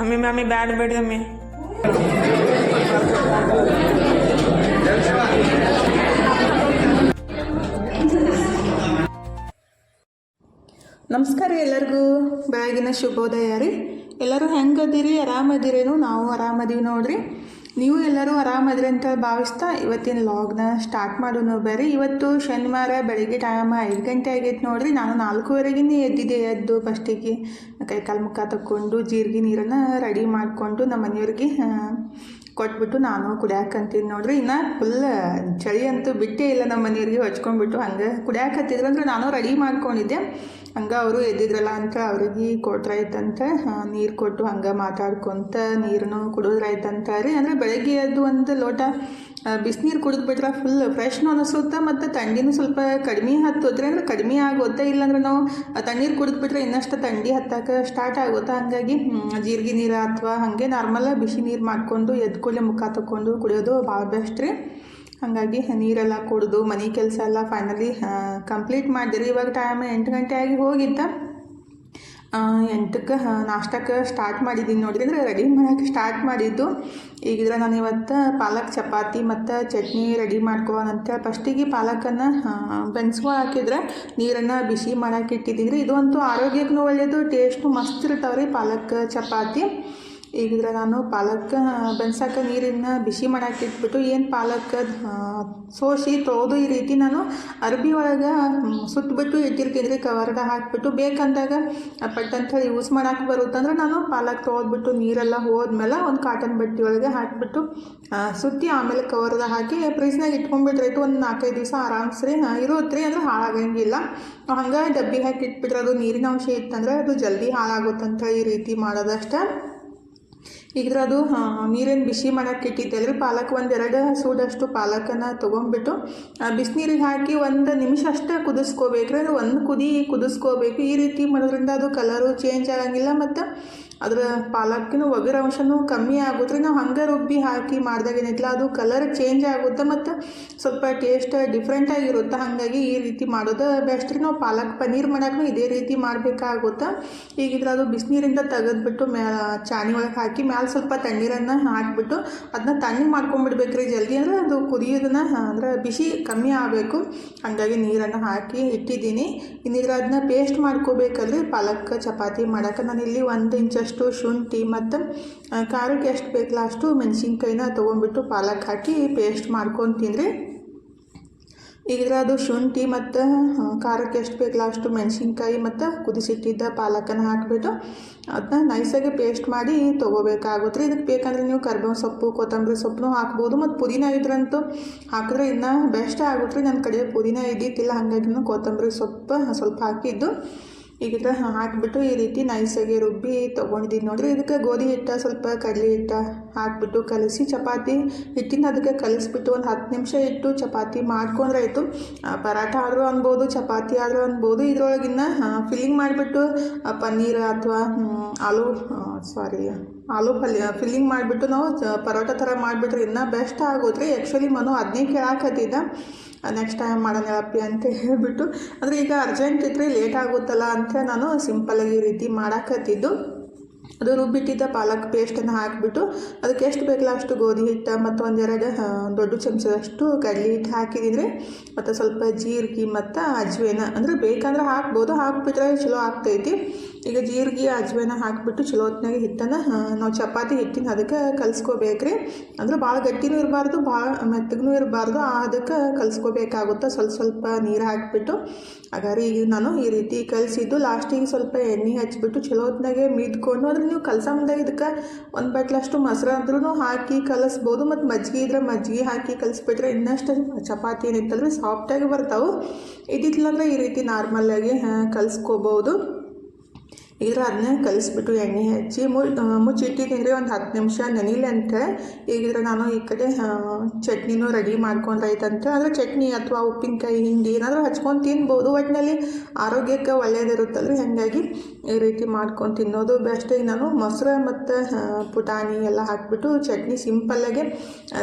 ಅಮ್ಮಿ ಮಮ್ಮಿ, ಬ್ಯಾಡ ಬೇಡ್ರಿ ಅಮ್ಮಿ ನಮಸ್ಕಾರ ಎಲ್ಲರಿಗೂ. ಬೆಳಗಿನ ಶುಭೋದಯ ರೀ. ಎಲ್ಲರೂ ಹೆಂಗದಿರಿ ಆರಾಮದಿರೇನು? ನಾವು ಆರಾಮದೀವಿ ನೋಡ್ರಿ. ನೀವು ಎಲ್ಲರೂ ಆರಾಮದ್ರಿ ಅಂತ ಭಾವಿಸ್ತಾ ಇವತ್ತಿನ ಲಾಗ್ನ ಸ್ಟಾರ್ಟ್ ಮಾಡೋಣ ಬೇರೆ ಇವತ್ತು ಶನಿವಾರ ಬೆಳಗ್ಗೆ ಟೈಮ್ ಐದು ಗಂಟೆ ಆಗೈತೆ ನೋಡ್ರಿ. ನಾನು ನಾಲ್ಕೂವರೆಗಿನೇ ಎದ್ದಿದ್ದೆ, ಎದ್ದು ಫಸ್ಟಿಗೆ ಕೈ ಕಾಲು ಮುಖ ತಕ್ಕೊಂಡು ಜೀರಿಗೆ ನೀರನ್ನು ರೆಡಿ ಮಾಡಿಕೊಂಡು ನಮ್ಮ ಮನೆಯವ್ರಿಗೆ ಕೊಟ್ಬಿಟ್ಟು ನಾನು ಕುಡಿಯಾಕಂತೀನಿ ನೋಡ್ರಿ. ಇನ್ನು ಫುಲ್ ಚಳಿ ಅಂತೂ ಬಿಟ್ಟೇ ಇಲ್ಲ ನಮ್ಮ ಮನೆಯವ್ರಿಗೆ, ಹಚ್ಕೊಂಡ್ಬಿಟ್ಟು ಹಂಗೆ ಕುಡಿಯಾಕತ್ತಿದ್ರು ಅಂದ್ರೆ ನಾನು ರೆಡಿ ಮಾಡ್ಕೊಂಡಿದ್ದೆ. ಹಂಗೆ ಅವರು ಎದ್ದಿದ್ರಲ್ಲ ಅಂತ ಅವ್ರಿಗೆ ಕೊಟ್ರಾಯ್ತಂತೆ ನೀರು ಕೊಟ್ಟು ಹಂಗೆ ಮಾತಾಡ್ಕೊತ ನೀರನ್ನು ಕುಡಿದ್ರಾಯ್ತಂತ ರೀ. ಅಂದರೆ ಬೆಳಗ್ಗೆ ಅದು ಒಂದು ಲೋಟ ಬಿಸಿನೀರು ಕುಡಿದ್ಬಿಟ್ರೆ ಫುಲ್ ಫ್ರೆಶ್ನು ಅನಿಸುತ್ತೆ ಮತ್ತು ಥಂಡಿನೂ ಸ್ವಲ್ಪ ಕಡಿಮೆ ಹತ್ತೋದ್ರೆ ಅಂದ್ರೆ ಕಡಿಮೆ ಆಗುತ್ತೆ ಇಲ್ಲಾಂದ್ರೆ ನಾವು ತಣ್ಣೀರು ಕುಡಿದ್ಬಿಟ್ರೆ ಇನ್ನಷ್ಟು ಥಂಡಿ ಹತ್ತಕ್ಕೆ ಸ್ಟಾರ್ಟ್ ಆಗುತ್ತೆ ಹಂಗಾಗಿ ಜೀರಿಗೆ ನೀರು ಅಥವಾ ಹಾಗೆ ನಾರ್ಮಲ್ ಬಿಸಿ ನೀರು ಮಾಡಿಕೊಂಡು ಎದ್ಕೊಳ್ಳೆ ಮುಖ ತಕ್ಕೊಂಡು ಕುಡಿಯೋದು ಭಾಳ ಬೆಸ್ಟ್ ರೀ. ಹಾಗಾಗಿ ನೀರೆಲ್ಲ ಕುಡಿದು ಮನೆ ಕೆಲಸ ಎಲ್ಲ ಫೈನಲಿ ಕಂಪ್ಲೀಟ್ ಮಾಡಿದ್ರಿ. ಇವಾಗ ಟೈಮ್ ಎಂಟು ಗಂಟೆ ಆಗಿ ಹೋಗಿದ್ದ. ಎಂಟಕ್ಕೆ ನಾಷ್ಟಕ್ಕೆ ಸ್ಟಾರ್ಟ್ ಮಾಡಿದ್ದೀನಿ ನೋಡಿದ್ರೆ ರೆಡಿ ಮಾಡೋಕ್ಕೆ ಸ್ಟಾರ್ಟ್ ಮಾಡಿದ್ದು. ಈಗಿದ್ರೆ ನಾನು ಇವತ್ತು ಪಾಲಕ್ ಚಪಾತಿ ಮತ್ತು ಚಟ್ನಿ ರೆಡಿ ಮಾಡ್ಕೊಳ್ಳೋಣ ಅಂತೇಳಿ ಫಸ್ಟಿಗೆ ಪಾಲಕನ್ನು ಬೆನ್ಸ್ಕೊ ಹಾಕಿದ್ರೆ ನೀರನ್ನು ಬಿಸಿ ಇಟ್ಟಿದ್ದೀನಿ ಇದು ಅಂತೂ ಆರೋಗ್ಯಕ್ಕೂ ಒಳ್ಳೆಯದು ಟೇಸ್ಟು ಮಸ್ತ್ ಇರ್ತಾವೆ ರೀ ಪಾಲಕ್, ಚಪಾತಿ. ಈಗಿದ್ರೆ ನಾನು ಪಾಲಕ್ ಬೆನ್ಸಾಕ ನೀರಿನ ಬಿಸಿ ಮಾಡಕ್ಕೆ ಇಟ್ಬಿಟ್ಟು ಏನು ಪಾಲಕ್ ಸೋಸಿ ತೊಳೆದು ಈ ರೀತಿ ನಾನು ಅರ್ಬಿ ಒಳಗೆ ಸುತ್ತಬಿಟ್ಟು ಇಟ್ಟಿರ್ತಿದ್ರಿ ರೀ ಕವರ್ದ ಹಾಕಿಬಿಟ್ಟು ಬೇಕಂದಾಗ ಪಟ್ಟಂತ ಯೂಸ್ ಮಾಡೋಕ್ಕೆ ಬರುತ್ತಂದ್ರೆ ನಾನು ಪಾಲಕ್ ತೊಳೆದ್ಬಿಟ್ಟು ನೀರೆಲ್ಲ ಹೋದ್ಮೇಲೆ ಒಂದು ಕಾಟನ್ ಬಟ್ಟೆ ಒಳಗೆ ಹಾಕಿಬಿಟ್ಟು ಸುತ್ತಿ ಆಮೇಲೆ ಕವರ್ದ ಹಾಕಿ ಫ್ರಿಜ್ನಾಗ ಇಟ್ಟು ಒಂದು ನಾಲ್ಕೈದು ದಿವಸ ಆರಾಮ್ಸ್ರಿ ಇರುತ್ತೆ ರೀ ಅಂದ್ರೆ ಹಾಳಾಗಂಗಿಲ್ಲ. ಹಂಗೆ ಡಬ್ಬಿಗೆ ಹಾಕಿ ಇಟ್ಬಿಟ್ರೆ ಅದು ನೀರಿನ ಅಂಶ ಇತ್ತಂದ್ರೆ ಅದು ಜಲ್ದಿ ಹಾಳಾಗುತ್ತಂತ ಈ ರೀತಿ ಮಾಡೋದಷ್ಟೇ. ಈಗಿದ್ರೆ ಅದು ನೀರೇನು ಬಿಸಿ ಮಾಡೋಕ್ಕೆ ಇಟ್ಟಿದ್ದೆಲ್ಲ ರೀ ಪಾಲಕ್ ಒಂದೆರಡು ಸೂಡಷ್ಟು ಪಾಲಕನ್ನು ತೊಗೊಂಡ್ಬಿಟ್ಟು ಬಿಸಿನೀರಿಗೆ ಹಾಕಿ ಒಂದು ನಿಮಿಷ ಅಷ್ಟೇ ಕುದಿಸ್ಕೋಬೇಕ್ರಿ. ಅದು ಒಂದು ಕುದಿ ಕುದಿಸ್ಕೋಬೇಕು. ಈ ರೀತಿ ಮಾಡೋದ್ರಿಂದ ಅದು ಕಲರು ಚೇಂಜ್ ಆಗೋಂಗಿಲ್ಲ. ಮತ್ತು ಅದ್ರ ಪಾಲಕ್ಕಿನ ಒಗರ ಅಂಶನೂ ಕಮ್ಮಿ ಆಗುತ್ತೆ. ನಾವು ಹಂಗೆ ರುಬ್ಬಿ ಹಾಕಿ ಮಾಡಿದಾಗ ಏನೈತಿಲ್ಲ ಅದು ಕಲರ್ ಚೇಂಜ್ ಆಗುತ್ತೆ ಮತ್ತು ಸ್ವಲ್ಪ ಟೇಸ್ಟ್ ಡಿಫ್ರೆಂಟಾಗಿರುತ್ತೆ ಹಾಗಾಗಿ ಈ ರೀತಿ ಮಾಡೋದು ಬೆಸ್ಟ್ ರೀ. ನಾವು ಪಾಲಕ್ ಪನ್ನೀರ್ ಮಾಡೋಕ್ಕೂ ಇದೇ ರೀತಿ ಮಾಡಬೇಕಾಗುತ್ತೆ. ಈಗಿದ್ರೆ ಅದು ಬಿಸಿನೀರಿಂದ ತೆಗೆದ್ಬಿಟ್ಟು ಮ್ಯಾ, ಚಾನಿ ಒಳಗೆ ಹಾಕಿ ಮ್ಯಾಲೆ ಸ್ವಲ್ಪ ತಣ್ಣೀರನ್ನು ಹಾಕಿಬಿಟ್ಟು ಅದನ್ನ ತಣ್ಣಗೆ ಮಾಡ್ಕೊಂಡ್ಬಿಡ್ಬೇಕ್ರಿ ಜಲ್ದಿ. ಅಂದರೆ ಅದು ಕುದಿಯೋದನ್ನ, ಅಂದ್ರೆ ಬಿಸಿ ಕಮ್ಮಿ ಆಗಬೇಕು. ಹಾಗಾಗಿ ನೀರನ್ನು ಹಾಕಿ ಇಟ್ಟಿದ್ದೀನಿ. ಇನ್ನಿದ್ರೆ ಅದನ್ನ ಪೇಸ್ಟ್ ಮಾಡ್ಕೋಬೇಕಲ್ರಿ ಪಾಲಕ್ ಚಪಾತಿ ಮಾಡೋಕೆ ನಾನು ಇಲ್ಲಿ ಒಂದು ಇಂಚಷ್ಟು ಶುಂಠಿ ಮತ್ತು ಖಾರಕ್ಕೆ ಎಷ್ಟು ಬೇಕಲ್ಲ ಅಷ್ಟು ಮೆಣಸಿನ್ಕಾಯಿನ ತೊಗೊಂಡ್ಬಿಟ್ಟು ಪಾಲಕ್ ಹಾಕಿ ಪೇಸ್ಟ್ ಮಾಡ್ಕೊಂಡು ತಿಂದರೆ ಈಗ ಅದು ಶುಂಠಿ ಮತ್ತು ಖಾರಕ್ಕೆ ಎಷ್ಟು ಬೇಕಲ್ಲ ಅಷ್ಟು ಮೆಣಸಿನ್ಕಾಯಿ ಮತ್ತು ಕುದಿಸಿಟ್ಟಿದ್ದ ಪಾಲಕನ್ನು ಹಾಕಿಬಿಟ್ಟು ಅದನ್ನ ನೈಸಾಗಿ ಪೇಸ್ಟ್ ಮಾಡಿ ತೊಗೋಬೇಕಾಗುತ್ತೆ ರೀ. ಇದಕ್ಕೆ ಬೇಕಂದ್ರೆ ನೀವು ಕರ್ಬೇವು ಸೊಪ್ಪು, ಕೊತ್ತಂಬರಿ ಸೊಪ್ಪು ಹಾಕ್ಬೋದು ಮತ್ತು ಪುದೀನ ಇದ್ರಂತೂ ಹಾಕಿದ್ರೆ ಇನ್ನೂ ಬೆಸ್ಟ್ ಆಗುತ್ತೆ ರೀ. ನನ್ನ ಕಡೆ ಪುದೀನ ಇದ್ದಿತ್ತಿಲ್ಲ ಹಾಗಾಗಿ ಕೊತ್ತಂಬರಿ ಸೊಪ್ಪು ಸ್ವಲ್ಪ ಹಾಕಿದ್ದು. ಈಗಿದ್ರೆ ಹಾಕಿಬಿಟ್ಟು ಈ ರೀತಿ ನೈಸಾಗಿ ರುಬ್ಬಿ ತೊಗೊಂಡಿದ್ದೀನಿ ನೋಡ್ರಿ ಇದಕ್ಕೆ ಗೋಧಿ ಹಿಟ್ಟ, ಸ್ವಲ್ಪ ಕಡಲೆ ಹಿಟ್ಟ ಹಾಕಿಬಿಟ್ಟು ಕಲಸಿ ಚಪಾತಿ ಹಿಟ್ಟಿನ ಅದಕ್ಕೆ ಕಲಸಿಬಿಟ್ಟು ಒಂದು ಹತ್ತು ನಿಮಿಷ ಇಟ್ಟು ಚಪಾತಿ ಮಾಡ್ಕೊಂಡ್ರೆ ಆಯಿತು. ಪರಾಠ ಆದರೂ ಅನ್ಬೋದು, ಚಪಾತಿ ಆದರೂ ಅನ್ಬೋದು. ಇದ್ರೊಳಗಿನ್ನ ಫಿಲ್ಲಿಂಗ್ ಮಾಡಿಬಿಟ್ಟು ಪನ್ನೀರ್ ಅಥವಾ ಆಲೂ ಸಾರಿ ಆಲೂ ಪಲ್ಯ ಫಿಲ್ಲಿಂಗ್ ಮಾಡಿಬಿಟ್ಟು ನಾವು ಪರೋಟ ಥರ ಮಾಡಿಬಿಟ್ರೆ ಇನ್ನೂ ಬೆಸ್ಟ್ ಆಗೋದ್ರಿ ಆ್ಯಕ್ಚುಲಿ ಮನು ಅದನ್ನೇ ಕೇಳಾಕತ್ತಿದ್ದ. ನೆಕ್ಸ್ಟ್ ಟೈಮ್ ಮಾಡೋಣ ಹೇಳಪ್ಪಿ ಅಂತ ಹೇಳಿಬಿಟ್ಟು. ಅಂದರೆ ಈಗ ಅರ್ಜೆಂಟ್ ಇದ್ದರೆ ಲೇಟ್ ಆಗುತ್ತಲ್ಲ ಅಂತ ನಾನು ಸಿಂಪಲ್ಲಾಗಿ ಈ ರೀತಿ ಮಾಡಾಕತ್ತಿದ್ದು. ಅದು ರುಬ್ಬಿಟ್ಟಿದ್ದ ಪಾಲಕ್ ಪೇಸ್ಟನ್ನು ಹಾಕಿಬಿಟ್ಟು ಅದಕ್ಕೆ ಎಷ್ಟು ಬೇಕಲ್ಲ ಅಷ್ಟು ಗೋಧಿ ಹಿಟ್ಟು ಮತ್ತು ಒಂದೆರಡು ದೊಡ್ಡ ಚಮಚದಷ್ಟು ಕಡಲೆ ಹಿಟ್ಟು ಹಾಕಿದ್ದೀನಿ ಮತ್ತು ಸ್ವಲ್ಪ ಜೀರಿಗೆ ಮತ್ತು ಅಜ್ವೇನ ಅಂದರೆ ಬೇಕಂದ್ರೆ ಹಾಕ್ಬೋದು, ಹಾಕ್ಬಿಟ್ರೆ ಚಲೋ ಆಗ್ತೈತಿ. ಈಗ ಜೀರಿಗೆ, ಅಜ್ವೇನ ಹಾಕಿಬಿಟ್ಟು ಚಲೋ ಹೊತ್ತಿನಾಗ ಹಿಟ್ಟನ್ನು ನಾವು ಚಪಾತಿ ಹಿಟ್ಟಿನ ಅದಕ್ಕೆ ಕಲಿಸ್ಕೋಬೇಕ್ರಿ. ಅಂದ್ರೆ ಭಾಳ ಗಟ್ಟಿನೂ ಇರಬಾರ್ದು, ಭಾಳ ಮೆತ್ತಗೂ ಇರಬಾರ್ದು ಅದಕ್ಕೆ ಕಲಿಸ್ಕೋಬೇಕಾಗುತ್ತೆ. ಸ್ವಲ್ಪ ಸ್ವಲ್ಪ ನೀರು ಹಾಕಿಬಿಟ್ಟು, ಹಾಗಾದ್ರೆ ಈಗ ನಾನು ಈ ರೀತಿ ಕಲಿಸಿದ್ದು, ಲಾಸ್ಟಿಗೆ ಸ್ವಲ್ಪ ಎಣ್ಣೆ ಹಚ್ಚಿಬಿಟ್ಟು ಚಲೋ ಹೊತ್ತಿನಾಗೆ ಮಿದ್ಕೊಂಡು ಅಂದ್ರೆ ನೀವು ಕಲಸ ಮುಂದೆ ಇದಕ್ಕೆ ಒಂದು ಬಟ್ಲಷ್ಟು ಮೊಸರು ಅಂದ್ರೂ ಹಾಕಿ ಕಲಸ್ಬೋದು, ಮತ್ತು ಮಜ್ಜಿಗೆ ಇದ್ರೆ ಮಜ್ಜಿಗೆ ಹಾಕಿ ಕಲಿಸ್ಬಿಟ್ರೆ ಇನ್ನಷ್ಟು ಚಪಾತಿ ಏನಿತ್ತಂದ್ರೆ ಸಾಫ್ಟಾಗಿ ಬರ್ತಾವೆ. ಇದಿತ್ತಂದ್ರೆ ಈ ರೀತಿ ನಾರ್ಮಲ್ಲಾಗಿ ಕಲಿಸ್ಕೋಬೋದು. ಈಗ ಅದನ್ನ ಕಲಿಸ್ಬಿಟ್ಟು ಎಣ್ಣೆ ಹಚ್ಚಿ ಮು ಮುಚ್ಚಿಟ್ಟಿದ್ದೀನಿ ಒಂದು ಹತ್ತು ನಿಮಿಷ ನೆನಿಲ್ಲ ಅಂತ ಈಗಿದ್ರೆ ನಾನು ಈ ಕಡೆ ಚಟ್ನಿನೂ ರೆಡಿ ಮಾಡ್ಕೊಂಡ್ರೈತಂತ ಅಂದರೆ ಚಟ್ನಿ ಅಥವಾ ಉಪ್ಪಿನಕಾಯಿ, ಹಿಂಡಿ ಏನಾದರೂ ಹಚ್ಕೊಂಡು ತಿನ್ಬೋದು. ಒಟ್ಟಿನಲ್ಲಿ ಆರೋಗ್ಯಕ್ಕೆ ಒಳ್ಳೆಯದಿರುತ್ತಲ್ರಿ ಹಾಗಾಗಿ ಈ ರೀತಿ ಮಾಡ್ಕೊಂಡು ತಿನ್ನೋದು ಬೆಸ್ಟ್. ಈಗ ನಾನು ಮೊಸರು ಮತ್ತು ಪುಟಾಣಿ ಎಲ್ಲ ಹಾಕಿಬಿಟ್ಟು ಚಟ್ನಿ ಸಿಂಪಲ್ಲಾಗೆ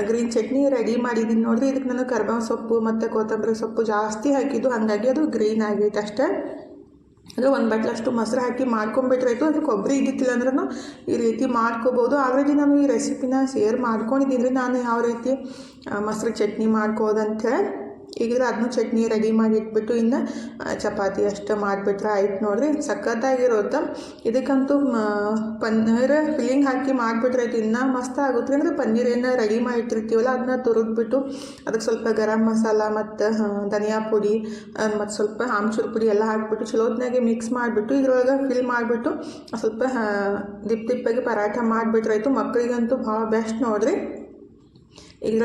ಗ್ರೀನ್ ಚಟ್ನಿ ರೆಡಿ ಮಾಡಿದ್ದೀನಿ ನೋಡಿರಿ. ಇದಕ್ಕೆ ನಾನು ಕರ್ಬೇವು ಸೊಪ್ಪು ಮತ್ತು ಕೊತ್ತಂಬರಿ ಸೊಪ್ಪು ಜಾಸ್ತಿ ಹಾಕಿದ್ದು. ಹಾಗಾಗಿ ಅದು ಗ್ರೀನ್ ಆಗೈತೆ ಅಷ್ಟೇ. ಅಂದರೆ ಒಂದು ಬಟ್ಲಷ್ಟು ಮೊಸರು ಹಾಕಿ ಮಾಡ್ಕೊಂಬಿಟ್ರಾಯ್ತು ಅದು ಕೊಬ್ಬರಿ ಇದ್ದಿತ್ತಿಲ್ಲ ಅಂದ್ರೂ ಈ ರೀತಿ ಮಾಡ್ಕೋಬೋದು. ಆಲ್ರೆಡಿ ನಾನು ಈ ರೆಸಿಪಿನ ಶೇರ್ ಮಾಡ್ಕೊಂಡಿದ್ದೀನಿ. ನಾನು ಯಾವ ರೀತಿ ಮೊಸರು ಚಟ್ನಿ ಮಾಡ್ಕೋದಂತ ಈಗಿದ್ರೆ ಅದನ್ನು ಚಟ್ನಿ ರೆಡಿ ಮಾಡಿ ಇಟ್ಬಿಟ್ಟು ಇನ್ನು ಚಪಾತಿ ಅಷ್ಟು ಮಾಡಿಬಿಟ್ರೆ ಆಯ್ತು ನೋಡಿರಿ. ಸಖತ್ತಾಗಿರುತ್ತೆ ಇದಕ್ಕಂತೂ ಪನ್ನೀರ್ ಫಿಲ್ಲಿಂಗ್ ಹಾಕಿ ಮಾಡಿಬಿಟ್ರೆ ಆಯ್ತು. ಇನ್ನೂ ಮಸ್ತ್ ಆಗುತ್ತೆ. ಅಂದರೆ ಪನ್ನೀರ್ ಏನು ರೆಡಿ ಮಾಡಿ ಇಟ್ಟಿರ್ತೀವಲ್ಲ, ಅದನ್ನ ತುರಿದ್ಬಿಟ್ಟು ಅದಕ್ಕೆ ಸ್ವಲ್ಪ ಗರಂ ಮಸಾಲ ಮತ್ತು ಧನಿಯಾ ಪುಡಿ ಮತ್ತು ಸ್ವಲ್ಪ ಆಮ್ಚೂರು ಪುಡಿ ಎಲ್ಲ ಹಾಕ್ಬಿಟ್ಟು ಚಲೋತ್ನಾಗೆ ಮಿಕ್ಸ್ ಮಾಡಿಬಿಟ್ಟು ಇದ್ರೊಳಗೆ ಫಿಲ್ ಮಾಡಿಬಿಟ್ಟು ಸ್ವಲ್ಪ ದಿಪ್ ದಿಪ್ಪಾಗಿ ಪರಾಠ ಮಾಡಿಬಿಟ್ರಾಯ್ತು ಮಕ್ಕಳಿಗಂತೂ ಭಾಳ ಬೆಸ್ಟ್ ನೋಡ್ರಿ. ಈಗ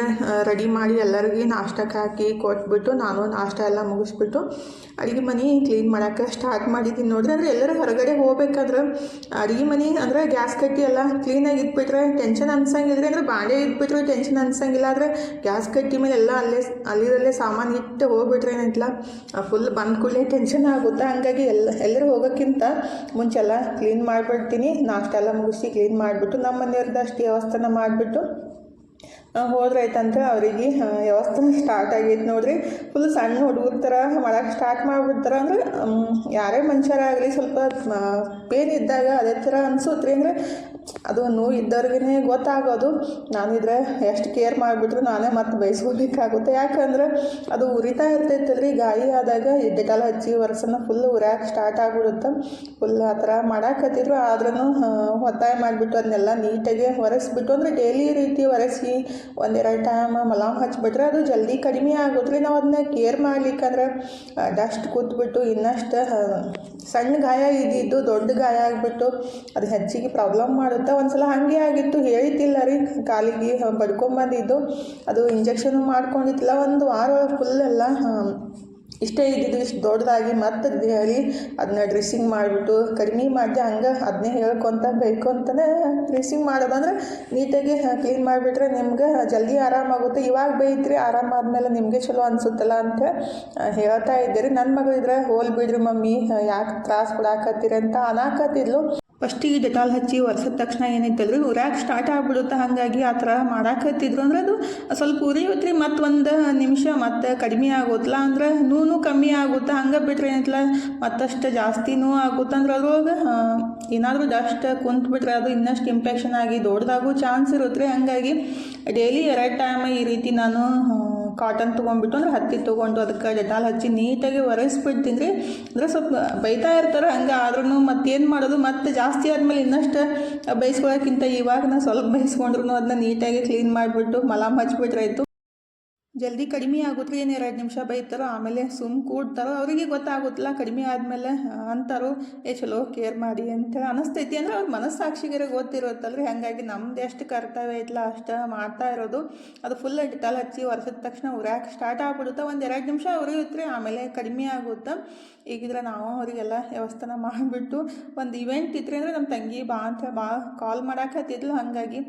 ರೆಡಿ ಮಾಡಿ ಎಲ್ಲರಿಗೆ ನಾಷ್ಟಕ್ಕೆ ಹಾಕಿ ಕೊಟ್ಬಿಟ್ಟು ನಾನು ನಾಷ್ಟ ಎಲ್ಲ ಮುಗಿಸ್ಬಿಟ್ಟು ಅಡುಗೆ ಮನೆ ಕ್ಲೀನ್ ಮಾಡೋಕ್ಕೆ ಸ್ಟಾರ್ಟ್ ಮಾಡಿದ್ದೀನಿ. ನೋಡಿರಿ, ಅಂದರೆ ಎಲ್ಲರೂ ಹೊರಗಡೆ ಹೋಗ್ಬೇಕಾದ್ರೆ ಅಡುಗೆ ಮನೆ ಅಂದರೆ ಗ್ಯಾಸ್ ಕಟ್ಟಿ ಎಲ್ಲ ಕ್ಲೀನಾಗಿ ಇಟ್ಬಿಟ್ರೆ ಟೆನ್ಷನ್ ಅನ್ಸಂಗಿಲ್ಲ ಅಂದರೆ ಬಾಂಡೆ ಇಟ್ಬಿಟ್ರೆ ಟೆನ್ಷನ್ ಅನ್ಸಂಗಿಲ್ಲ. ಆದರೆ ಗ್ಯಾಸ್ ಕಟ್ಟಿ ಮೇಲೆ ಎಲ್ಲ ಅಲ್ಲೇ, ಅಲ್ಲಿರಲ್ಲೇ ಸಾಮಾನು ಇಟ್ಟು ಹೋಗ್ಬಿಟ್ರೆ ಏನಿಲ್ಲ ಫುಲ್ ಬಂದ ಕೂಡಲೇ ಟೆನ್ಷನ್ ಆಗುತ್ತೆ? ಹಂಗಾಗಿ ಎಲ್ಲ, ಎಲ್ಲರೂ ಹೋಗೋಕ್ಕಿಂತ ಮುಂಚೆ ಎಲ್ಲ ಕ್ಲೀನ್ ಮಾಡಿಬಿಡ್ತೀನಿ. ನಾಷ್ಟ ಎಲ್ಲ ಮುಗಿಸಿ ಕ್ಲೀನ್ ಮಾಡಿಬಿಟ್ಟು ನಮ್ಮ ಮನೆಯವ್ರದ್ದು ಅಷ್ಟು ವ್ಯವಸ್ಥೆನ ಮಾಡಿಬಿಟ್ಟು ಹೋದ್ರೈತಂತ ಅವರಿಗೆ ವ್ಯವಸ್ಥೆ ಸ್ಟಾರ್ಟ್ ಆಗೈತೆ ನೋಡ್ರಿ. ಫುಲ್ ಸಣ್ಣ ಹುಡುಗರ ಥರ ಮಾಡೋಕ್ಕೆ ಸ್ಟಾರ್ಟ್ ಮಾಡಿಬಿಡ್ತಾರೆ ಅಂದ್ರೆ ಯಾರೇ ಮನುಷ್ಯರಾಗಲಿ ಸ್ವಲ್ಪ ಪೇನ್ ಇದ್ದಾಗ ಅದೇ ಥರ ಅನ್ಸುತ್ತೆ ರೀ ಅಂದರೆ ಅದು ನೋವು ಇದ್ದವ್ರಿಗೇ ಗೊತ್ತಾಗೋದು. ನಾನಿದ್ರೆ ಎಷ್ಟು ಕೇರ್ ಮಾಡಿಬಿಟ್ರು ನಾನೇ ಮತ್ತೆ ಬಯಸ್ಕೋಬೇಕಾಗುತ್ತೆ ಯಾಕಂದ್ರೆ ಅದು ಉರಿತಾ ಇರ್ತೈತಲ್ರಿ ಗಾಯಿ ಆದಾಗ ಡೆಟಾಲ್ ಹಚ್ಚಿ ವರ್ಷನ ಫುಲ್ ಉರ್ಯಾಕೆ ಸ್ಟಾರ್ಟ್ ಆಗ್ಬಿಡುತ್ತೆ. ಫುಲ್ ಆ ಥರ ಮಾಡಾಕತ್ತಿದ್ರು. ಆದ್ರೂ ಒತ್ತಾಯ ಮಾಡಿಬಿಟ್ಟು ಅದನ್ನೆಲ್ಲ ನೀಟಾಗಿ ಒರೆಸ್ಬಿಟ್ಟು, ಅಂದರೆ ಡೈಲಿ ರೀತಿ ಒರೆಸಿ ಒಂದೆರಡು ಟೈಮ್ ಮಲಾಮ್ ಹಚ್ಬಿಟ್ರೆ ಅದು ಜಲ್ದಿ ಕಡಿಮೆ ಆಗುತ್ತೆ ನಾವು ಅದನ್ನ ಕೇರ್ ಮಾಡ್ಲಿಕ್ಕಂದ್ರೆ ಡಸ್ಟ್ ಕೂತ್ಬಿಟ್ಟು ಇನ್ನಷ್ಟು ಸಣ್ಣ ಗಾಯ ಇದ್ದಿದ್ದು ದೊಡ್ಡ ಗಾಯ ಆಗಿಬಿಟ್ಟು ಅದು ಹೆಚ್ಚಿಗೆ ಪ್ರಾಬ್ಲಮ್ ಮಾಡುತ್ತೆ ಒಂದ್ಸಲ ಹಾಗೆ ಆಗಿತ್ತು, ಹೇಳಿತಿಲ್ಲ ರೀ. ಕಾಲಿಗೆ ಬಡ್ಕೊಂಬಂದಿದ್ದು. ಅದು ಇಂಜೆಕ್ಷನ್ ಮಾಡ್ಕೊಂಡಿದ್ಲ ಒಂದು ವಾರ ಫುಲ್ ಎಲ್ಲ ಇಷ್ಟೇ ಇದ್ದಿದ್ದು, ಇಷ್ಟು ದೊಡ್ಡದಾಗಿ ಮತ್ತೆ ಹೇಳಿ ಅದನ್ನ ಡ್ರೆಸ್ಸಿಂಗ್ ಮಾಡಿಬಿಟ್ಟು, ಕಡಿಮೆ ಮಾಡಿದೆ, ಹಂಗೆ ಅದನ್ನೇ ಹೇಳ್ಕೊತ ಬೇಕು ಅಂತಲೇ ಡ್ರೆಸ್ಸಿಂಗ್ ಮಾಡೋದಂದ್ರೆ ನೀಟಾಗಿ ಕ್ಲೀನ್ ಮಾಡಿಬಿಟ್ರೆ ನಿಮ್ಗೆ ಜಲ್ದಿ ಆರಾಮಾಗುತ್ತೆ ಇವಾಗ ಬೈತ್ರಿ ಆರಾಮಾದ್ಮೇಲೆ ನಿಮಗೆ ಚಲೋ ಅನ್ಸುತ್ತಲ್ಲ ಅಂತ ಹೇಳ್ತಾ ಇದ್ದೀರಿ ನನ್ನ ಮಗಳಿದ್ರೆ ಹೋಲ್ ಬಿಡ್ರಿ ಮಮ್ಮಿ ಯಾಕೆ ತ್ರಾಸ್ ಕೊಡಾಕತ್ತೀರಿ ಅಂತ ಅನಾಕತ್ತಿದ್ಲು. ಫಸ್ಟಿಗೆ ಡೆಟಾಲ್ ಹಚ್ಚಿ ಒರೆಸಿದ ತಕ್ಷಣ ಏನೈತಲ್ರಿ ಉರ್ಯಾಕೆ ಸ್ಟಾರ್ಟ್ ಆಗ್ಬಿಡುತ್ತೆ ಹಾಗಾಗಿ ಆ ಥರ ಮಾಡಾಕತ್ತಿದ್ರು ಅಂದ್ರೆ ಅದು ಸ್ವಲ್ಪ ಉರಿಯುತ್ತೆ ರೀ ಮತ್ತು ಒಂದು ನಿಮಿಷ ಮತ್ತೆ ಕಡಿಮೆ ಆಗುತ್ತಲ್ಲ, ಅಂದ್ರೆ ನೂನು ಕಮ್ಮಿ ಆಗುತ್ತೆ, ಹಂಗೆ ಬಿಟ್ರೆ ಏನೈತಲ್ಲ, ಮತ್ತಷ್ಟು ಜಾಸ್ತಿ ನೋವು ಆಗುತ್ತೆ ಅಂದ್ರೆ ಅದ್ರೊಳಗೆ ಏನಾದರೂ ಕುಂತು ಕುಂತ್ಬಿಟ್ರೆ ಅದು ಇನ್ನಷ್ಟು ಇನ್ಫೆಕ್ಷನ್ ಆಗಿ ದೊಡ್ಡದಾಗೂ ಚಾನ್ಸ್ ಇರುತ್ತೆ ರೀ ಹಾಗಾಗಿ ಡೈಲಿ ಎರಡು ಟೈಮ್ ಈ ರೀತಿ ನಾನು ಕಾಟನ್ ತೊಗೊಂಡ್ಬಿಟ್ಟು ಅಂದ್ರೆ ಹತ್ತಿ ತೊಗೊಂಡು ಅದಕ್ಕೆ ಡೆಟಾಲ್ ಹಚ್ಚಿ ನೀಟಾಗಿ ಒರೆಸ್ಬಿಡ್ತೀನಿ. ಅಂದರೆ ಸ್ವಲ್ಪ ಬೈತಾ ಇರ್ತಾರೆ, ಹಂಗೆ ಆದ್ರೂ ಮತ್ತೇನು ಮಾಡೋದು? ಮತ್ತೆ ಜಾಸ್ತಿ ಆದಮೇಲೆ ಇನ್ನಷ್ಟು ಬೈಸ್ಕೊಳಕ್ಕಿಂತ ಇವಾಗ ನಾ ಸ್ವಲ್ಪ ಬೈಸ್ಕೊಂಡ್ರು ಅದನ್ನ ನೀಟಾಗಿ ಕ್ಲೀನ್ ಮಾಡಿಬಿಟ್ಟು ಮಲಾಮ್ ಹಚ್ಬಿಟ್ರಾಯ್ತು ಜಲ್ದಿ ಕಡಿಮೆ ಆಗುತ್ತೆ ಏನು ಎರಡು ನಿಮಿಷ ಬೈತಾರೋ, ಆಮೇಲೆ ಸುಮ್ ಕೂಡ್ತಾರೋ. ಅವರಿಗೆ ಗೊತ್ತಾಗುತ್ತಲ್ಲ, ಕಡಿಮೆ ಆದಮೇಲೆ ಅಂತಾರೋ, ಏ, ಚಲೋ, ಕೇರ್ ಮಾಡಿ ಅಂತೇಳಿ ಅನಿಸ್ತೈತಿ. ಅಂದ್ರೆ ಅವ್ರ ಮನಸ್ಸಾಕ್ಷಿಗಿರೋ ಗೊತ್ತಿರುತ್ತಲ್ರಿ, ಹಾಗಾಗಿ ನಮ್ದು ಎಷ್ಟು ಕರ್ತವ್ಯ ಐತಲ್ಲ ಅಷ್ಟು ಮಾಡ್ತಾ ಇರೋದು. ಅದು ಫುಲ್ ತಲೆ ಹಚ್ಚಿ ವರ್ಷದ ತಕ್ಷಣ ಉರ್ಯಾಕೆ ಸ್ಟಾರ್ಟ್ ಆಗ್ಬಿಡುತ್ತೆ, ಒಂದು ಎರಡು ನಿಮಿಷ ಉರಿಯುತ್ತೆ ಆಮೇಲೆ ಕಡಿಮೆ ಆಗುತ್ತೆ. ಈಗಿದ್ರೆ ನಾವು ಅವರಿಗೆಲ್ಲ ವ್ಯವಸ್ಥೆನ ಮಾಡಿಬಿಟ್ಟು, ಒಂದು ಇವೆಂಟ್ ಇತ್ತು ಅಂದರೆ ನಮ್ಮ ತಂಗಿ ಬಾ ಅಂತ ಬಾ ಕಾಲ್ ಮಾಡಾಕತ್ತಿದ್ಲು. ಹಾಗಾಗಿ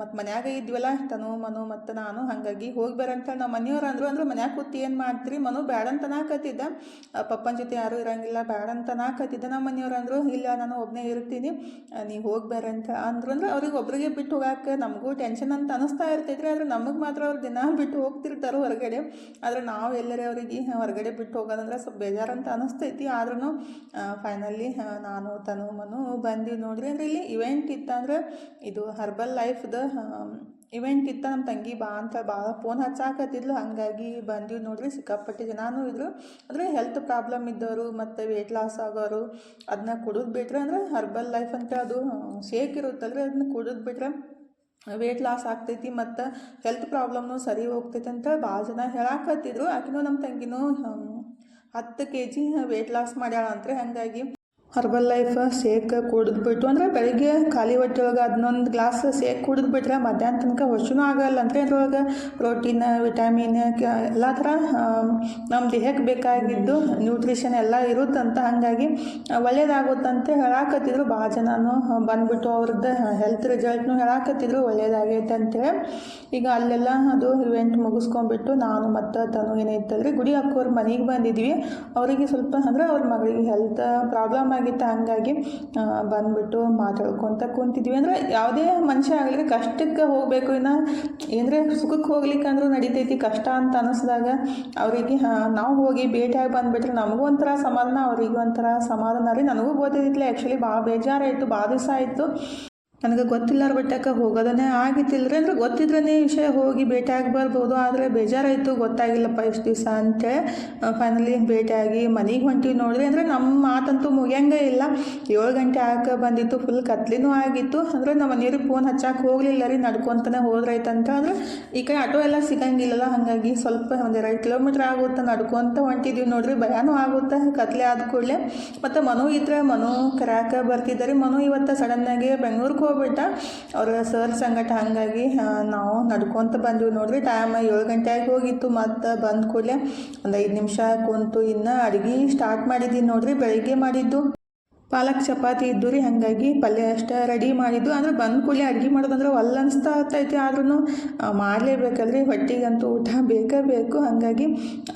ಮತ್ತು ಮನ್ಯಾಗ ಇದ್ವಲ್ಲ, ತನು, ಮನು, ಮತ್ತು ನಾನು, ಹಾಗಾಗಿ ಹೋಗಿ ಬರಂತ ನಮ್ಮ ಮನೆಯವ್ರು ಅಂದರು ಅಂದ್ರೆ ಮನ್ಯಾಗ ಕೂತಿ ಏನು ಮಾಡ್ತೀರಿ? ಮನು ಬ್ಯಾಡ ಅಂತ ನಾಕತ್ತಿದ್ದ ಪಪ್ಪನ ಜೊತೆ ಯಾರೂ ಇರಂಗಿಲ್ಲ ಬ್ಯಾಡ ಅಂತ ನಾಕತ್ತಿದ್ದ ನಮ್ಮ ಮನೆಯವ್ರು ಅಂದರು, ಇಲ್ಲ ನಾನು ಒಬ್ಬನೇ ಇರ್ತೀನಿ ನೀವು ಹೋಗ್ಬೇಡ ಅಂತ ಅಂದ್ರು ಅಂದ್ರೆ ಅವ್ರಿಗೆ ಒಬ್ರಿಗೆ ಬಿಟ್ಟು ಹೋಗಕ್ಕೆ ನಮಗೂ ಟೆನ್ಷನ್ ಅಂತ ಅನಿಸ್ತಾ ಇರ್ತೈತ್ರಿ. ಆದ್ರೆ ನಮಗೆ ಮಾತ್ರ ಅವ್ರು ದಿನ ಬಿಟ್ಟು ಹೋಗ್ತಿರ್ತಾರೆ ಹೊರಗಡೆ. ಆದ್ರೆ ನಾವು ಎಲ್ಲರೇ ಅವರಿಗೆ ಹೊರಗಡೆ ಬಿಟ್ಟು ಹೋಗೋದಂದ್ರೆ ಸ್ವಲ್ಪ ಬೇಜಾರಂತ ಅನಿಸ್ತೈತಿ. ಆದ್ರೂ ಫೈನಲಿ ನಾನು, ತನು, ಮನು ಬಂದೀವಿ ನೋಡ್ರಿ. ಅಂದ್ರೆ ಇಲ್ಲಿ ಇವೆಂಟ್ ಇತ್ತಂದ್ರೆ ಇದು ಹರ್ಬಲ್ ಲೈಫ್ದು ಇವೆಂಟ್ ಇತ್ತ ನಮ್ಮ ತಂಗಿ ಬಾ ಅಂತ ಭಾಳ ಫೋನ್ ಹಚ್ಚಾಕತ್ತಿದ್ಲು. ಹಾಗಾಗಿ ಬಂದೀವಿ ನೋಡ್ರಿ, ಸಿಕ್ಕಾಪಟ್ಟೆ ಜನನೂ ಇದ್ರು. ಅಂದರೆ ಹೆಲ್ತ್ ಪ್ರಾಬ್ಲಮ್ ಇದ್ದವರು ಮತ್ತು ವೆಯ್ಟ್ ಲಾಸ್ ಆಗೋರು ಅದನ್ನ ಕುಡಿದು ಬಿಟ್ರೆ ಅಂದರೆ ಹರ್ಬಲ್ ಲೈಫ್ ಅಂತ ಅದು ಶೇಕ್ ಇರುತ್ತಲ್ರಿ ಅದನ್ನ ಕುಡಿದು ಬಿಟ್ರೆ ವೆಯ್ಟ್ ಲಾಸ್ ಆಗ್ತೈತಿ ಮತ್ತು ಹೆಲ್ತ್ ಪ್ರಾಬ್ಲಮ್ನು ಸರಿ ಹೋಗ್ತೈತಿ ಅಂತ ಭಾಳ ಜನ ಹೇಳಾಕತ್ತಿದ್ರು. ಆಕಿನೂ ನಮ್ಮ ತಂಗಿನೂ ಹತ್ತು ಕೆ ಜಿ ವೆಯ್ಟ್ ಲಾಸ್ ಮಾಡ್ಯಾಳ ಅಂತ್ರಿ ಹಾಗಾಗಿ ಹರ್ಬಲ್ ಲೈಫ್ ಸೇಕ್ ಕುಡಿದ್ಬಿಟ್ಟು ಅಂದರೆ ಬೆಳಿಗ್ಗೆ ಖಾಲಿ ಹೊಟ್ಟೆ ಒಳಗೆ ಅದನ್ನೊಂದು ಗ್ಲಾಸ್ ಸೇಕ್ ಕುಡಿದ್ಬಿಟ್ರೆ ಮಧ್ಯಾಹ್ನ ತನಕ ಹೊಶನೂ ಆಗಲ್ಲ ಅಂದರೆ ಅದ್ರೊಳಗೆ ಪ್ರೋಟೀನ್ ವಿಟಮಿನ್ ಎಲ್ಲ ಥರ ನಮ್ಮ ದೇಹಕ್ಕೆ ಬೇಕಾಗಿದ್ದು ನ್ಯೂಟ್ರಿಷನ್ ಎಲ್ಲ ಇರುತ್ತಂತ ಹಾಗಾಗಿ ಒಳ್ಳೇದಾಗುತ್ತಂತೆ ಹೇಳಾಕತ್ತಿದ್ರು. ಭಾಳ ಜನನು ಬಂದ್ಬಿಟ್ಟು ಅವ್ರದ್ದು ಹೆಲ್ತ್ ರಿಸಲ್ಟ್ನು ಹೇಳಾಕತ್ತಿದ್ರು. ಒಳ್ಳೇದಾಗೈತೆ ಅಂತೇಳಿ. ಈಗ ಅಲ್ಲೆಲ್ಲ ಅದು ಇವೆಂಟ್ ಮುಗಿಸ್ಕೊಂಡ್ಬಿಟ್ಟು ನಾನು ಮತ್ತು ತನು ಏನೈತಲ್ರಿ ಗುಡಿ ಹಾಕೋರು ಮನೆಗೆ ಬಂದಿದ್ವಿ. ಅವರಿಗೆ ಸ್ವಲ್ಪ ಅಂದರೆ ಅವ್ರ ಮಗಳಿಗೆ ಹೆಲ್ತ್ ಪ್ರಾಬ್ಲಮ್ ಆಗಿತ್ತು, ಹಂಗಾಗಿ ಬಂದ್ಬಿಟ್ಟು ಮಾತಾಡ್ಕೊತ ಕುಂತಿದ್ವಿ. ಅಂದ್ರೆ ಯಾವುದೇ ಮನುಷ್ಯ ಆಗಲಿ ಕಷ್ಟಕ್ಕೆ ಹೋಗಬೇಕು. ಇನ್ನು ಏನಂದರೆ ಸುಖಕ್ಕೆ ಹೋಗ್ಲಿಕ್ಕೆ ಅಂದ್ರೂ ನಡೀತೈತಿ. ಕಷ್ಟ ಅಂತ ಅನ್ನಿಸಿದಾಗ ಅವರಿಗೆ ನಾವು ಹೋಗಿ ಭೇಟಿಯಾಗಿ ಬಂದುಬಿಟ್ರೆ ನಮಗೂ ಒಂಥರ ಸಮಾಧಾನ, ಅವರಿಗೂ ಒಂಥರ ಸಮಾಧಾನ ರೀ. ನನಗೂ ಗೊತ್ತಿದ್ದಿಲ್ಲ ಆ್ಯಕ್ಚುಲಿ ಭಾಳ ಬೇಜಾರಾಯಿತು ಭಾಳ ದಿವಸ ಆಯಿತು. ನನಗೆ ಗೊತ್ತಿಲ್ಲಾರ ಬೆಟ್ಟಕ್ಕೆ ಹೋಗೋದನ್ನೇ ಆಗಿತ್ತಿಲ್ಲರಿ ಅಂದ್ರೆ ಗೊತ್ತಿದ್ರೇ ವಿಷಯ ಹೋಗಿ ಭೇಟಿಯಾಗಿ ಬರ್ಬೋದು ಆದರೆ ಬೇಜಾರಾಯಿತು, ಗೊತ್ತಾಗಿಲ್ಲಪ್ಪ ಇಷ್ಟು ದಿವಸ ಅಂತೇಳಿ ಫೈನಲಿ ಭೇಟಿಯಾಗಿ ಮನೆಗೆ ಹೊಂಟಿವಿ ನೋಡ್ರಿ ಅಂದರೆ ನಮ್ಮ ಮಾತಂತೂ ಮುಗಿಯಂಗೆ ಇಲ್ಲ. ಏಳು ಗಂಟೆ ಆಗ ಬಂದಿತ್ತು ಫುಲ್ ಕತ್ಲಿನೂ ಆಗಿತ್ತು. ಅಂದರೆ ನಮ್ಮ ಮನೆಯವ್ರಿಗೆ ಫೋನ್ ಹಚ್ಚಕ್ಕೆ ಹೋಗಲಿಲ್ಲ ರೀ, ನಡ್ಕೊತಾನೆ ಹೋದ್ರೈತಂತ ಅಂದ್ರೆ ಈ ಕಡೆ ಆಟೋ ಎಲ್ಲ ಸಿಗಂಗಿಲ್ಲಲ್ಲ, ಹಾಗಾಗಿ ಸ್ವಲ್ಪ ಒಂದೆರಡು ಕಿಲೋಮೀಟ್ರ್ ಆಗುತ್ತೆ ನಡ್ಕೊತ ಹೊಂಟಿದ್ವಿ ನೋಡಿರಿ. ಭಯನೂ ಆಗುತ್ತೆ ಕತ್ಲೆ ಆದ ಕೂಡಲೇ. ಮತ್ತು ಮನು ಇದ್ರೆ ಮನು ಕರ್ಯಾಕ ಬರ್ತಿದ್ದಾರೆ ಮನು ಇವತ್ತು ಸಡನ್ನಾಗಿ ಬೆಂಗ್ಳೂರಿಗೆ ಹೋಗ್ಬಿಟ್ಟ. ಅವ್ರ ಸರ್ ಸಂಗಟ ಹಾಗಾಗಿ ನಾವು ನಡ್ಕೊತ ಬಂದ್ವಿ. ನೋಡ್ರಿ ಟೈಮ್ ಏಳು ಗಂಟೆಗೆ ಹೋಗಿತ್ತು. ಮತ್ತು ಬಂದ ಕೂಡಲೇ ಒಂದು ಐದು ನಿಮಿಷ ಕುಂತು ಇನ್ನು ಅಡುಗೆ ಸ್ಟಾರ್ಟ್ ಮಾಡಿದ್ದೀನಿ ನೋಡ್ರಿ. ಬೆಳಿಗ್ಗೆ ಮಾಡಿದ್ದು. ಪಾಲಕ್ ಚಪಾತಿ ಇದ್ದು ರೀ ಹಾಗಾಗಿ ಪಲ್ಯ ಅಷ್ಟೇ ರೆಡಿ ಮಾಡಿದ್ದು. ಅಂದ್ರೆ ಬಂದ ಕೂಲಿ ಅಡುಗೆ ಮಾಡೋದಂದ್ರೆ ಒಲ್ಲ ಅನಿಸ್ತಾ ಆಗ್ತೈತಿ ಆದ್ರೂ ಮಾಡಲೇಬೇಕಲ್ರಿ. ಹೊಟ್ಟಿಗಂತೂ ಊಟ ಬೇಕೇ ಬೇಕು. ಹಾಗಾಗಿ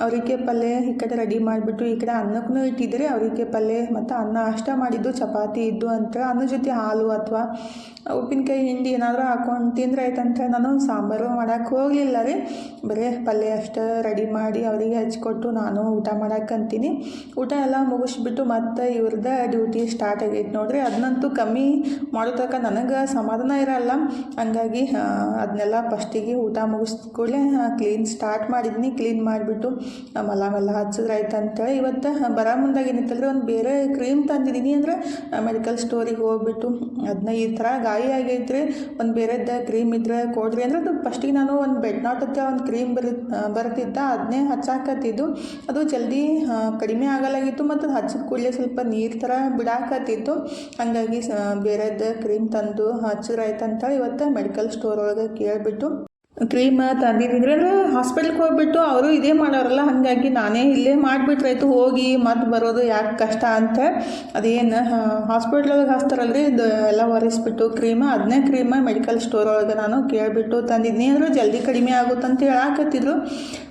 ಅವರಿಗೆ ಪಲ್ಯ ಈ ಕಡೆ ರೆಡಿ ಮಾಡಿಬಿಟ್ಟು, ಈ ಕಡೆ ಅನ್ನಕ್ಕೂ ಇಟ್ಟಿದ್ರೆ ಅವರಿಗೆ ಪಲ್ಯ ಮತ್ತು ಅನ್ನ ಅಷ್ಟ ಮಾಡಿದ್ದು, ಚಪಾತಿ ಇದ್ದು ಅಂತ. ಅನ್ನ ಜೊತೆ ಹಾಲು ಅಥವಾ ಉಪ್ಪಿನಕಾಯಿ ಹಿಂಡಿ ಏನಾದರೂ ಹಾಕೊಂಡು ತಿಂದ್ರೆ ಆಯ್ತಂತ ನಾನು ಸಾಂಬಾರು ಮಾಡೋಕ್ಕೆ ಹೋಗಲಿಲ್ಲ ರೀ. ಬರೀ ಪಲ್ಯ ಅಷ್ಟೇ ರೆಡಿ ಮಾಡಿ ಅವರಿಗೆ ಹಚ್ಕೊಟ್ಟು ನಾನು ಊಟ ಮಾಡಕ್ಕಂತೀನಿ ಊಟ ಎಲ್ಲ ಮುಗಿಸ್ಬಿಟ್ಟು ಮತ್ತೆ ಇವ್ರದ್ದು ಡ್ಯೂಟಿ ಸ್ಟಾರ್ಟ್ ಆಗೈತೆ ನೋಡ್ರಿ. ಅದನ್ನಂತೂ ಕಮ್ಮಿ ಮಾಡೋ ತನಕ ನನಗೆ ಸಮಾಧಾನ ಇರಲ್ಲ. ಹಂಗಾಗಿ ಅದನ್ನೆಲ್ಲ ಫಸ್ಟಿಗೆ ಊಟ ಕೂಡಲೇ ಕ್ಲೀನ್ ಸ್ಟಾರ್ಟ್ ಮಾಡಿದ್ನಿ. ಕ್ಲೀನ್ ಮಾಡಿಬಿಟ್ಟು ಮಲಾಮೆಲ್ಲ ಹಚ್ಚಿದ್ರೆ ಆಯ್ತು ಅಂತೇಳಿ ಇವತ್ತು ಬರೋ ಮುಂದಾಗ ಏನಿತ್ತಂದ್ರೆ ಒಂದು ಬೇರೆ ಕ್ರೀಮ್ ತಂದಿದ್ದೀನಿ ಅಂದರೆ ಮೆಡಿಕಲ್ ಸ್ಟೋರಿಗೆ ಹೋಗ್ಬಿಟ್ಟು ಅದನ್ನ ಈ ಥರ ಗಾಯ ಆಗೈತ್ರಿ. ಒಂದು ಬೇರೆದ ಕ್ರೀಮ್ ಇದ್ರೆ ಕೊಡ್ರಿ ಅಂದ್ರೆ, ಅದು ಫಸ್ಟಿಗೆ ನಾನು ಒಂದು ಬೆಡ್ ನಾಟ್ ಅಂತ ಒಂದು ಕ್ರೀಮ್ ಬರ್ ಬರ್ತಿದ್ದ ಅದನ್ನೇ ಹಚ್ಚಾಕತ್ತಿದ್ದು. ಅದು ಜಲ್ದಿ ಕಡಿಮೆ ಆಗಲಾಗಿತ್ತು ಮತ್ತು ಹಚ್ಚಿದ ಕೂಡಲೇ ಸ್ವಲ್ಪ ನೀರು ಥರ ಬಿಡಾಕತ್ತಿತ್ತು ಹಾಗಾಗಿ ಬೇರೆದ ಕ್ರೀಮ್ ತಂದು ಹಚ್ಚಿದ್ರೆ ಆಯ್ತಂತ ಇವತ್ತು ಮೆಡಿಕಲ್ ಸ್ಟೋರ್ ಒಳಗೆ ಕೇಳಿಬಿಟ್ಟು ಕ್ರೀಮ್ ತಂದಿದ್ದಿದ್ರೆ ಅಂದ್ರೆ ಹಾಸ್ಪಿಟ್ಲ್ಗೆ ಹೋಗ್ಬಿಟ್ಟು ಅವರು ಇದೇ ಮಾಡೋರಲ್ಲ ಹಾಗಾಗಿ ನಾನೇ ಇಲ್ಲೇ ಮಾಡಿಬಿಟ್ರಾಯ್ತು ಹೋಗಿ ಮತ್ತೆ ಬರೋದು ಯಾಕೆ ಕಷ್ಟ ಅಂತ. ಅದೇನು ಹಾಸ್ಪಿಟ್ಲೊಳಗೆ ರೀ ಇದು ಎಲ್ಲ ಒರೆಸ್ಬಿಟ್ಟು ಕ್ರೀಮ್ ಅದನ್ನೇ ಕ್ರೀಮ ಮೆಡಿಕಲ್ ಸ್ಟೋರ್ ಒಳಗೆ ನಾನು ಕೇಳಿಬಿಟ್ಟು ತಂದಿದ್ನಿ. ಅಂದ್ರೆ ಜಲ್ದಿ ಕಡಿಮೆ ಆಗುತ್ತಂತ ಹೇಳಾಕತ್ತಿದ್ರು.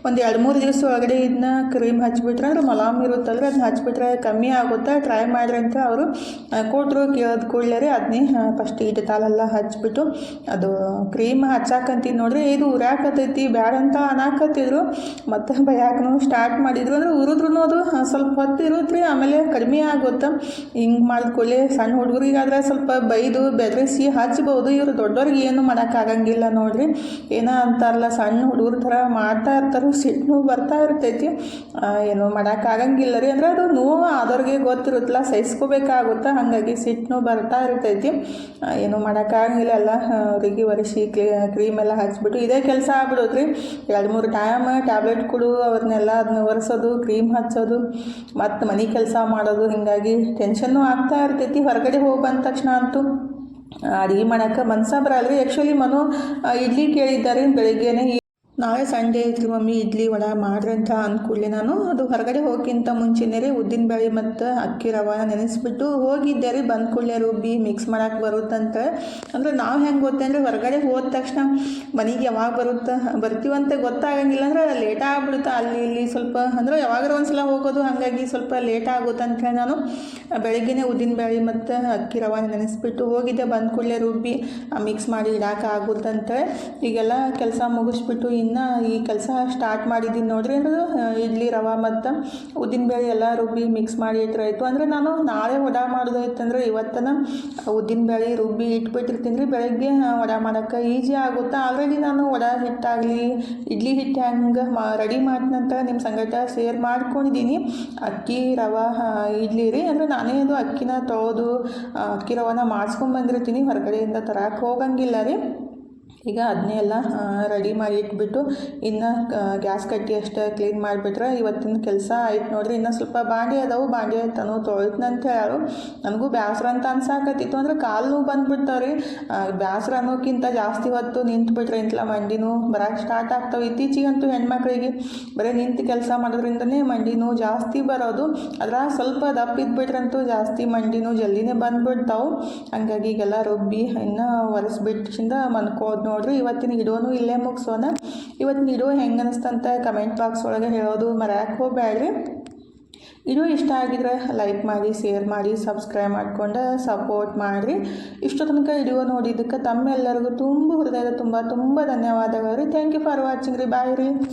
ಒಂದು ಎರಡು ಮೂರು ದಿವಸ ಒಳಗಡೆ ಇದನ್ನ ಕ್ರೀಮ್ ಹಚ್ಬಿಟ್ರೆ ಅಂದ್ರೆ ಮಲಾಮ್ ಇರುತ್ತಲ್ರಿ ಅದನ್ನ ಹಚ್ಬಿಟ್ರೆ ಕಮ್ಮಿ ಆಗುತ್ತೆ? ಟ್ರೈ ಮಾಡ್ರಿ ಅಂತ ಅವರು ಕೊಟ್ಟರು ಕೇಳಿದ ಕೂಡಲೇ ಅದನ್ನೇ ಗಿಟ್ಟ ತಾಲೆಲ್ಲ ಹಚ್ಚಿಬಿಟ್ಟು ಅದು ಕ್ರೀಮ್ ಹಚ್ಚಾಕಂತೀನಿ ನೋಡ್ರಿ. ಇದು ಉರಾಕತೈತಿ ಬ್ಯಾಡ ಅಂತ ಅನ್ನಾಕತ್ತಿದ್ರು ಮತ್ತೆ ಬಯಾಕನು ಸ್ಟಾರ್ಟ್ ಮಾಡಿದ್ರು. ಅಂದ್ರೆ ಉರಿದ್ರೂ ಅದು ಸ್ವಲ್ಪ ಹೊತ್ತು ಇರುತ್ತೆ ಆಮೇಲೆ ಕಡಿಮೆ ಆಗುತ್ತೆ. ಹಿಂಗೆ ಮಾಡ್ಕೊಳ್ಳಿ ಸಣ್ಣ ಹುಡುಗರಿಗಾದ್ರೆ ಸ್ವಲ್ಪ ಬೈದು, ಬೆದರಿಸಿ ಹಚ್ಬೋದು. ಇವರು ದೊಡ್ಡವ್ರಿಗೆ ಏನು ಮಾಡೋಕ್ಕಾಗಂಗಿಲ್ಲ ನೋಡ್ರಿ. ಏನೋ ಅಂತಾರಲ್ಲ, ಸಣ್ಣ ಹುಡುಗರ ಥರ ಮಾಡ್ತಾ ಇರ್ತಾರೆ, ಸಿಟ್ಟು ಬರ್ತಾ ಇರ್ತೈತಿ. ಏನು ಮಾಡೋಕ್ಕಾಗಂಗಿಲ್ಲ ರೀ. ಅಂದ್ರೆ ಅದು ನೋವು ಆದವ್ರಿಗೆ ಗೊತ್ತಿರುತ್ತಲ್ಲ, ಸಹಿಸ್ಕೋಬೇಕಾಗುತ್ತೆ. ಹಾಗಾಗಿ ಸಿಟ್ಟು ಬರ್ತಾ ಇರ್ತೈತಿ. ಏನು ಮಾಡೋಕ್ಕಾಗಂಗಿಲ್ಲ ಅಲ್ಲ ಅವರಿಗೆ ಒರೆಸಿ ಕ್ರೀಮ್ ಎಲ್ಲ ಹಚ್ಬಿಟ್ಟು ಇದೇ ಕೆಲಸ ಆಗ್ಬಿಡೋದ್ರಿ. ಎರಡು ಮೂರು ಟೈಮ್ ಟ್ಯಾಬ್ಲೆಟ್ ಕೊಡು, ಅವ್ರನ್ನೆಲ್ಲ ಅದನ್ನ ಒರೆಸೋದು ಕ್ರೀಮ್ ಹಚ್ಚೋದು, ಮತ್ತು ಮನೆ ಕೆಲಸ ಮಾಡೋದು, ಹೀಗಾಗಿ ಟೆನ್ಷನ್ನು ಆಗ್ತಾ ಇರ್ತೈತಿ. ಹೊರಗಡೆ ಹೋಗಿ ಬಂದ ತಕ್ಷಣ ಅಂತೂ ಅಡುಗೆ ಮಾಡೋಕ್ಕೆ ಮನ್ಸ ಬರಲ್ಲ ರೀ ಆ್ಯಕ್ಚುಲಿ ಮನು ಇಡ್ಲಿ ಕೇಳಿದ್ದಾರೆ ಬೆಳಿಗ್ಗೆನೇ. ನಾಳೆ ಸಂಡೇ ಐತ್ರಿ ಮಮ್ಮಿ, ಇಡ್ಲಿ ವಡ ಮಾಡ್ರಿ ಅಂತ ಅಂದ್ಕೊಳ್ಳಿ ನಾನು. ಅದು ಹೊರಗಡೆ ಹೋಗಿಂತ ಮುಂಚೆನೇ ರೀ ಉದ್ದಿನ ಬೇಳೆ ಮತ್ತು ಅಕ್ಕಿ ರವೆ ನೆನೆಸ್ಬಿಟ್ಟು ಹೋಗಿದ್ದೆ ರೀ. ಬಂದ ರುಬ್ಬಿ ಮಿಕ್ಸ್ ಮಾಡಕ್ಕೆ ಬರುತ್ತಂತ ಅಂದ್ರೆ ನಾವು ಹೆಂಗೆ ಗೊತ್ತೇ ಅಂದರೆ ಹೊರಗಡೆ ಹೋದ ತಕ್ಷಣ ಮನೆಗೆ ಯಾವಾಗ ಬರುತ್ತೆ ಬರ್ತೀವಂತ ಗೊತ್ತಾಗಂಗಿಲ್ಲ. ಅಂದ್ರೆ ಲೇಟ್ ಆಗ್ಬಿಡುತ್ತೆ. ಅಲ್ಲಿ ಇಲ್ಲಿ ಸ್ವಲ್ಪ ಅಂದ್ರೆ ಯಾವಾಗಾರ ಒಂದ್ಸಲ ಹೋಗೋದು, ಹಾಗಾಗಿ ಸ್ವಲ್ಪ ಲೇಟ್ ಆಗುತ್ತೆ ಅಂತ ಹೇಳಿ ನಾನು ಬೆಳಗ್ಗೆನೇ ಉದ್ದಿನ ಬೇಳೆ ಮತ್ತು ಅಕ್ಕಿ ರವೆ ನೆನೆಸ್ಬಿಟ್ಟು ಹೋಗಿದ್ದೆ. ಬಂದ ಕೂಡಲೇ ರುಬ್ಬಿ ಮಿಕ್ಸ್ ಮಾಡಿ ಇಡಾಕ ಆಗುತ್ತಂತೆ ಈಗೆಲ್ಲ ಕೆಲಸ ಮುಗಿಸ್ಬಿಟ್ಟು ಇನ್ನು ಈ ಕೆಲಸ ಸ್ಟಾರ್ಟ್ ಮಾಡಿದ್ದೀನಿ ನೋಡ್ರಿ. ಅಂದ್ರೆ ಇಡ್ಲಿ ರವೆ ಮತ್ತು ಉದ್ದಿನ ಬೇಳೆ ಎಲ್ಲ ರುಬ್ಬಿ ಮಿಕ್ಸ್ ಮಾಡಿ ಇಟ್ರಾಯ್ತು ಅಂದರೆ ನಾನು ನಾಳೆ ವಡ ಮಾಡೋದೈತಂದ್ರೆ ಇವತ್ತನ ಉದ್ದಿನ ಬೇಳೆ ರುಬ್ಬಿ ಇಟ್ಬಿಟ್ಟಿರ್ತೀನಿ. ರೀ ಬೆಳಗ್ಗೆ ವಡೆ ಮಾಡೋಕ್ಕೆ ಈಜಿ ಆಗುತ್ತಾ? ಆಲ್ರೆಡಿ ನಾನು ವಡ ಹಿಟ್ಟಾಗಲಿ, ಇಡ್ಲಿ ಹಿಟ್ಟು ಹೆಂಗೆ ಮಾ ರೆಡಿ ಮಾಡಿದ ನಂತರ ನಿಮ್ಮ ಸಂಗಟ ಶೇರ್ ಮಾಡ್ಕೊಂಡಿದ್ದೀನಿ ಅಕ್ಕಿ ರವೆ ಇಡ್ಲಿ ರೀ. ಅಂದರೆ ನಾನೇ ಅದು ಅಕ್ಕಿನ ತೊಳೆದು ಅಕ್ಕಿ ರವಾನ ಮಾಡಿಸ್ಕೊಂಡು ಬಂದಿರ್ತೀನಿ. ಹೊರಗಡೆಯಿಂದ ತರಕ್ಕೆ ಹೋಗಂಗಿಲ್ಲ ರೀ. ಈಗ ಅದನ್ನೇ ಎಲ್ಲ ರೆಡಿ ಮಾಡಿ ಇಟ್ಬಿಟ್ಟು ಇನ್ನು ಗ್ಯಾಸ್ ಕಟ್ಟಿ ಅಷ್ಟೇ ಕ್ಲೀನ್ ಮಾಡಿಬಿಟ್ರೆ ಇವತ್ತಿನ ಕೆಲಸ ಆಯ್ತು ನೋಡ್ರಿ. ಇನ್ನೂ ಸ್ವಲ್ಪ ಬಾಂಡೆ ಅದಾವು, ಬಾಂಡೆ ತನು ತೊಳಿದ್ನಂತ ಹೇಳು ನನಗೂ ಬೇಸರ ಅಂತ ಅನ್ಸಾಕತ್ತಿತ್ತು ಅಂದ್ರೆ ಕಾಲು ನೋವು ಬೇಸರ ಅನ್ನೋಕ್ಕಿಂತ ಜಾಸ್ತಿ ಹೊತ್ತು ನಿಂತ್ಬಿಟ್ರೆ ಇಂಟ್ಲ ಮಂಡಿನೂ ಬರಕ್ಕೆ ಸ್ಟಾರ್ಟ್ ಆಗ್ತಾವೆ. ಇತ್ತೀಚಿಗಂತೂ ಹೆಣ್ಮಕ್ಳಿಗೆ ಬರೀ ನಿಂತು ಕೆಲಸ ಮಾಡೋದ್ರಿಂದನೇ ಮಂಡಿನೂ ಜಾಸ್ತಿ ಬರೋದು. ಅದ್ರ ಸ್ವಲ್ಪ ದಪ್ಪ ಇದ್ಬಿಟ್ರಂತೂ ಜಾಸ್ತಿ ಮಂಡಿ ನೋವು ಜಲ್ದಿನೇ ಬಂದ್ಬಿಡ್ತಾವೆ. ಹಂಗಾಗಿ ಈಗೆಲ್ಲ ರುಬ್ಬಿ ಇನ್ನು ಒರೆಸ್ಬಿಟ್ಟಿಂದ ಮನ್ಕೋದು ನೋಡ್ರಿ, ಇವತ್ತಿನ ವಿಡಿಯೋನು ಇಲ್ಲೇ ಮುಗಿಸೋಣ. ಇವತ್ತಿನ ವಿಡಿಯೋ ಹೆಂಗೆ ಅನಿಸ್ತಂತ ಕಮೆಂಟ್ ಬಾಕ್ಸ್ ಒಳಗೆ ಹೇಳೋದು ಮರ್ಯಾಕೆ ಹೋಗ್ಬೇಡ್ರಿ ಇರೋ ಇಷ್ಟ ಆಗಿದ್ರೆ ಲೈಕ್ ಮಾಡಿ ಶೇರ್ ಮಾಡಿ ಸಬ್ಸ್ಕ್ರೈಬ್ ಮಾಡಿಕೊಂಡು ಸಪೋರ್ಟ್ ಮಾಡಿರಿ. ಇಷ್ಟು ತನಕ ವಿಡಿಯೋ ನೋಡಿದ್ದಕ್ಕೆ ತಮ್ಮೆಲ್ಲರಿಗೂ ತುಂಬ ಹೃದಯದ ತುಂಬ ತುಂಬ ಧನ್ಯವಾದಗಳು ರೀ. ಥ್ಯಾಂಕ್ ಯು ಫಾರ್ ವಾಚಿಂಗ್ ರೀ. ಬಾಯ್ ರೀ.